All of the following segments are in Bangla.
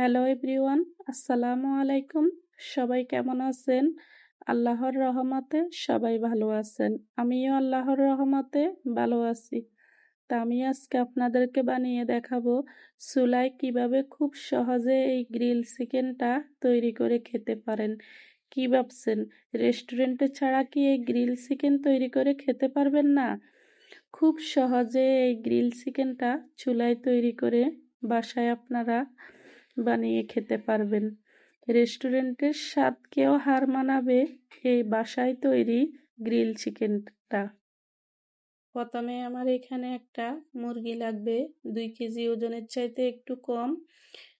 হ্যালো এভরিওয়ান, আসসালামু আলাইকুম। সবাই কেমন আছেন? আল্লাহর রহমতে সবাই ভালো আছেন। আমিও আল্লাহর রহমতে ভালো আছি। তা আমি আজকে আপনাদেরকে বানিয়ে দেখাবো চুলায় কীভাবে খুব সহজে এই গ্রিল চিকেনটা তৈরি করে খেতে পারেন। কি ভাবছেন? রেস্টুরেন্টে ছাড়া কি এই গ্রিল চিকেন তৈরি করে খেতে পারবেন না? খুব সহজে এই গ্রিল চিকেনটা চুলায় তৈরি করে বাসায় আপনারা বানিয়ে খেতে পারবেন। রেস্টুরেন্টের স্বাদকেও হার মানাবে এই বাসায় তৈরি গ্রিল চিকেনটা। প্রথমে আমার এখানে একটা মুরগি লাগবে, দুই কেজি ওজনের চাইতে একটু কম।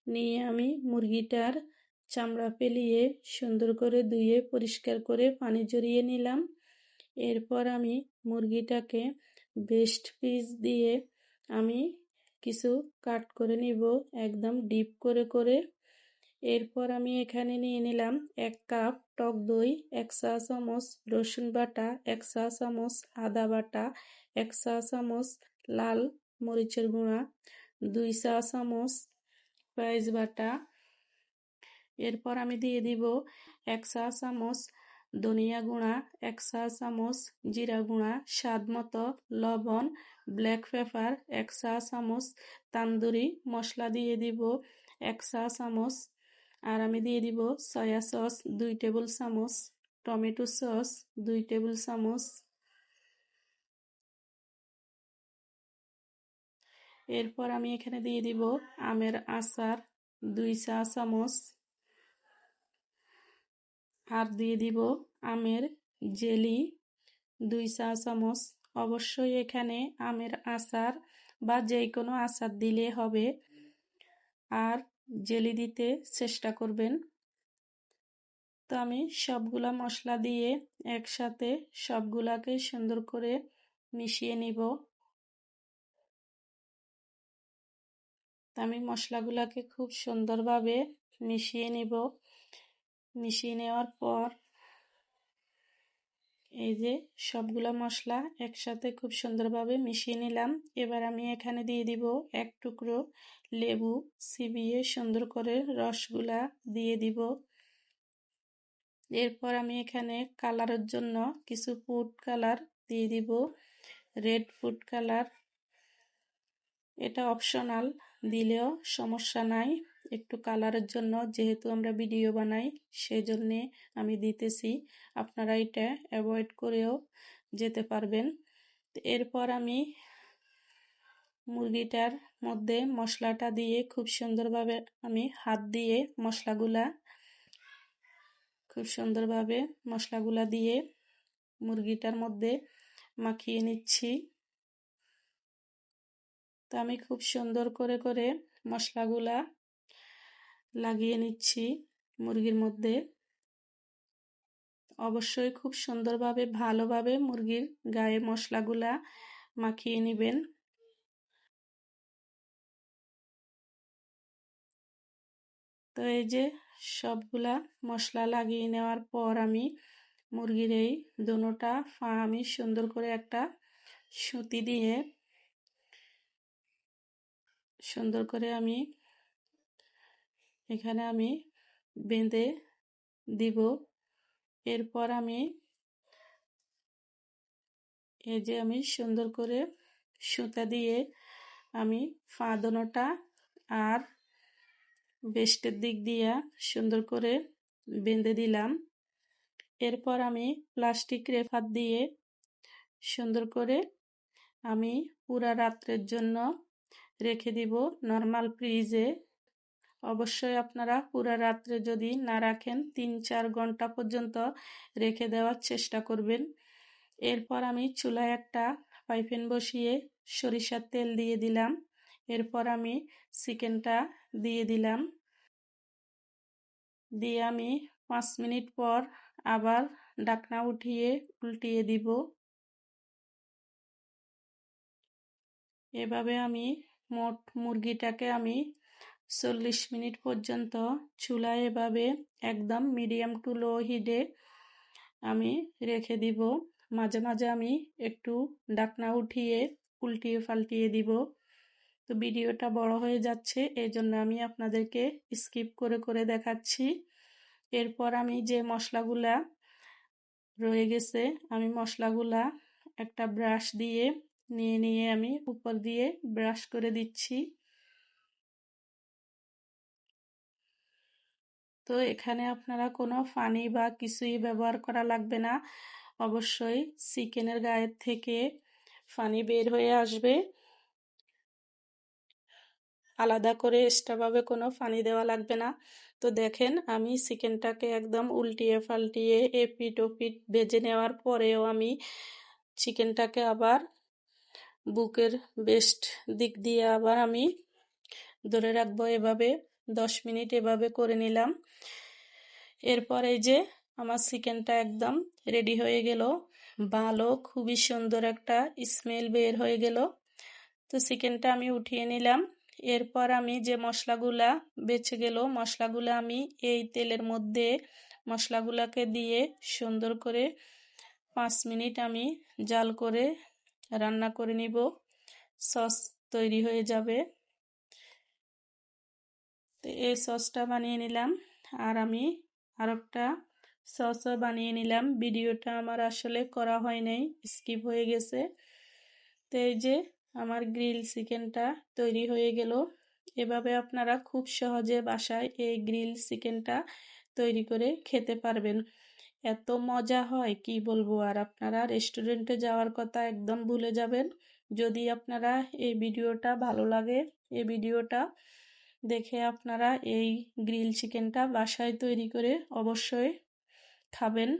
নিয়ে আমি মুরগিটার চামড়া পেলিয়ে সুন্দর করে ধুয়ে পরিষ্কার করে পানি জড়িয়ে নিলাম। এরপর আমি মুরগিটাকে বেস্ট পিস দিয়ে আমি কিছু কাট করে নিব, একদম ডিপ করে করে। এরপর আমি এখানে নিয়ে নিলাম এক কাপ টক দই, এক চা চামচ রসুন বাটা, এক চা চামচ আদা বাটা, এক চা চামচ লাল মরিচের গুঁড়া, দুই চা চামচ পেঁয়াজ বাটা। এরপর আমি দিয়ে দিব এক চা চামচ ধনিয়া গুঁড়া এক চা চামচ জিরা গুঁড়া স্বাদ মতো, লবণ, ব্ল্যাক পেপার এক চা চামচ তান্দুরি, মশলা দিয়ে দিব এক চা চামচ আর আমি দিয়ে দিব সয়া সস, দুই টেবিল চামচ, টমেটো সস, দুই টেবিল চামচ। এরপর আমি এখানে দিয়ে দিব আমের আচার, দুই চা চামচ। আর দিয়ে দিব। আমের জেলি, দুই চা চামচ। অবশ্যই এখানে আমের আচার বা যে কোনো আচার দিলে হবে। আর জেলি দিতে চেষ্টা করবেন। তো আমি সবগুলা মশলা দিয়ে একসাথে সবগুলাকে সুন্দর করে মিশিয়ে নিব। আমি মশলাগুলাকে খুব সুন্দরভাবে মিশিয়ে নিব। মিশিয়ে নেওয়ার পর এই যে সবগুলা মশলা একসাথে খুব সুন্দরভাবে মিশিয়ে নিলাম। এবার আমি এখানে দিয়ে দিব এক টুকরো লেবু, চিবিয়ে সুন্দর করে রসগুলা দিয়ে দিব। এরপর আমি এখানে কালারের জন্য কিছু ফুড কালার দিয়ে দিব। রেড ফুড কালার, এটা অপশনাল, দিলেও সমস্যা নাই। একটু কালারের জন্য যেহেতু আমরা ভিডিও বানাই সেই জন্যে আমি দিতেছি। আপনারা এটা অ্যাভয়েড করেও যেতে পারবেন। এরপর আমি মুরগিটার মধ্যে মশলাটা দিয়ে খুব সুন্দরভাবে আমি হাত দিয়ে মশলাগুলা, খুব সুন্দরভাবে মশলাগুলা দিয়ে মুরগিটার মধ্যে মাখিয়ে নিচ্ছি। তো আমি খুব সুন্দর করে করে মশলাগুলা লাগিয়ে নিচ্ছি মুরগির মধ্যে। অবশ্যই খুব সুন্দরভাবে, ভালোভাবে মুরগির গায়ে মশলাগুলা মাখিয়ে নেবেন। তো এই যে সবগুলা মশলা লাগিয়ে নেওয়ার পর আমি মুরগির এই দোনোটা ফা আমি সুন্দর করে একটা সুতি দিয়ে সুন্দর করে আমি এখানে আমি বেঁধে দিব। এরপর আমি এই যে আমি সুন্দর করে সুতা দিয়ে আমি ফাঁদনোটা আর বেস্টের দিক দিয়া সুন্দর করে বেঁধে দিলাম। এরপর আমি প্লাস্টিক রেফার দিয়ে সুন্দর করে আমি পুরা রাত্রের জন্য রেখে দিব নর্মাল ফ্রিজে। অবশ্যই আপনারা পুরা রাত্রে যদি না রাখেন, তিন চার ঘণ্টা পর্যন্ত রেখে দেওয়ার চেষ্টা করবেন। এরপর আমি চুলায় একটা পাইপেন বসিয়ে সরিষার তেল দিয়ে দিলাম। এরপর আমি চিকেনটা দিয়ে দিলাম। দিয়ে আমি পাঁচ মিনিট পর আবার ডাকনা উঠিয়ে উল্টিয়ে দিব। এভাবে আমি মোট মুরগিটাকে আমি চল্লিশ মিনিট পর্যন্ত চুলায় এভাবে একদম মিডিয়াম টু লো হিটে আমি রেখে দিব। মাঝে মাঝে আমি একটু ডাকনা উঠিয়ে উল্টিয়ে পাল্টিয়ে দিব। তো ভিডিওটা বড় হয়ে যাচ্ছে এই জন্য আমি আপনাদেরকে স্কিপ করে করে দেখাচ্ছি। এরপর আমি যে মশলাগুলা রয়ে গেছে, আমি মশলাগুলা একটা ব্রাশ দিয়ে নিয়ে নিয়ে আমি উপর দিয়ে ব্রাশ করে দিচ্ছি। তো এখানে আপনারা কোনো পানি বা কিছুই ব্যবহার করা লাগবে না। অবশ্যই চিকেনের গায়ের থেকে পানি বের হয়ে আসবে। আলাদা করে এক্সট্রাভাবে কোনো পানি দেওয়া লাগবে না। তো দেখেন, আমি চিকেনটাকে একদম উল্টিয়ে পাল্টিয়ে এপিট ওপিট বেজে নেওয়ার পরেও আমি চিকেনটাকে আবার বুকের বেস্ট দিক দিয়ে আবার আমি ধরে রাখব এভাবে। দশ মিনিট এভাবে করে নিলাম। এরপর এই যে আমার চিকেনটা একদম রেডি হয়ে গেল। ভালো, খুবই সুন্দর একটা স্মেল বের হয়ে গেল। তো চিকেনটা আমি উঠিয়ে নিলাম। এরপর আমি যে মশলাগুলা বেঁচে গেল, মশলাগুলো আমি এই তেলের মধ্যে মশলাগুলাকে দিয়ে সুন্দর করে পাঁচ মিনিট আমি জাল করে রান্না করে নিব। সস তৈরি হয়ে যাবে। তো এই সসটা বানিয়ে নিলাম। আর আমি আর একটা সসও বানিয়ে নিলাম। ভিডিওটা আমার আসলে করা হয় নাই, স্কিপ হয়ে গেছে। তো এই যে আমার গ্রিল চিকেনটা তৈরি হয়ে গেল। এভাবে আপনারা খুব সহজে বাসায় এই গ্রিল চিকেনটা তৈরি করে খেতে পারবেন। এত মজা হয়, কি বলব? আর আপনারা রেস্টুরেন্টে যাওয়ার কথা একদম ভুলে যাবেন। যদি আপনারা এই ভিডিওটা ভালো লাগে, এই ভিডিওটা দেখে আপনারা এই গ্রিল চিকেনটা বাসায় তৈরি করে অবশ্যই খাবেন।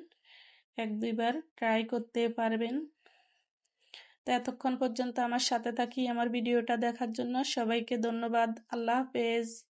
এক, দুইবার ট্রাই করতে পারবেন। তো এতক্ষণ পর্যন্ত আমার সাথে থাকি, আমার ভিডিওটা দেখার জন্য সবাইকে ধন্যবাদ। আল্লাহ হাফেজ।